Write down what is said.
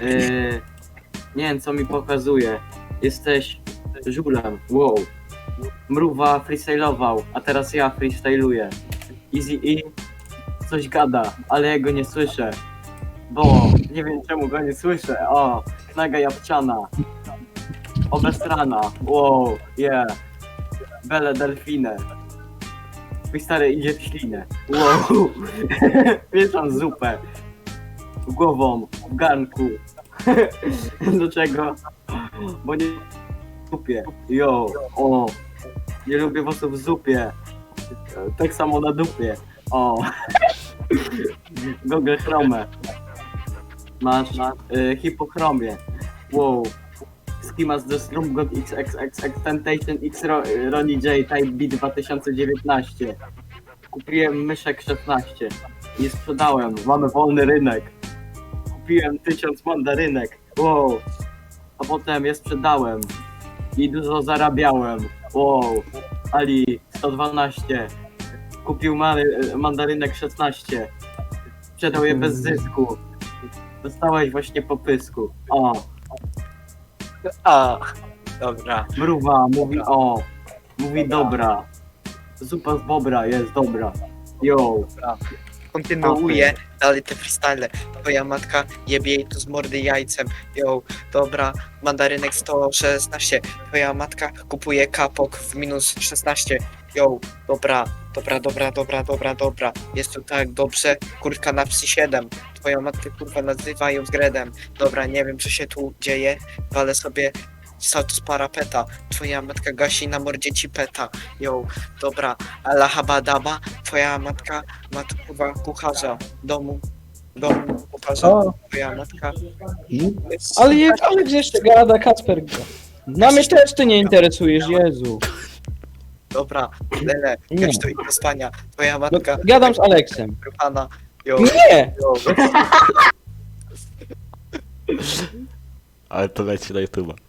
Yy, nie wiem co mi pokazuje. Jesteś żulem. Wow. Mruwa freestylował, a teraz ja freestyluję. Easy E coś gada, ale ja go nie słyszę. Bo nie wiem czemu go nie słyszę. O, knaga jabłciana. Obesrana. Wow, yeah. Bele delfine. Twój stary idzie w ślinę. Wow. Mieszam zupę. Głową, w garnku. Do czego? Bo nie zupie. Yo, o. Nie lubię włosów w zupie. Tak samo na dupie. O. Google Chrome. Masz y, hipochromię. Wow. Skimas The Strum God XXX Extentation X Ro- Ronnie J Type B 2019. Kupiłem myszek 16. Nie sprzedałem. Mamy wolny rynek. Kupiłem 1000 mandarynek. Wow. A potem je sprzedałem. I dużo zarabiałem. Wow. Ali 112. Kupił mary, mandarynek 16. Sprzedał je bez zysku. Dostałeś właśnie po pysku. O. A, dobra. Mruwa mówi o. Mówi dobra. Zupa z bobra jest dobra. Yo. Kontynuuję dalej te freestyle. Twoja matka jebie jej tu z mordy jajcem. Yo, dobra, mandarynek 116. Twoja matka kupuje kapok w minus 16. Yo, dobra, dobra, dobra, dobra, dobra, dobra. Jest tu tak dobrze, kurka na wsi 7. Twoją matkę kurwa nazywają zgredem. Dobra, nie wiem co się tu dzieje, ale sobie salto z parapeta. Twoja matka gasi na mordzie ci peta. Yo, dobra, alahabadaba. Twoja matka ma tu, kurwa kucharza w domu. Domu kucharza. O, Twoja matka. ale, je, ale gdzie jeszcze gada Kacper? Na mnie też ty nie interesujesz, Jezu. Dobra, Lele, Nie. idę do spania. Twoja No, matka. gadam z Aleksem. Pana. Yo, Nie! yo. Ale to leci na YouTube.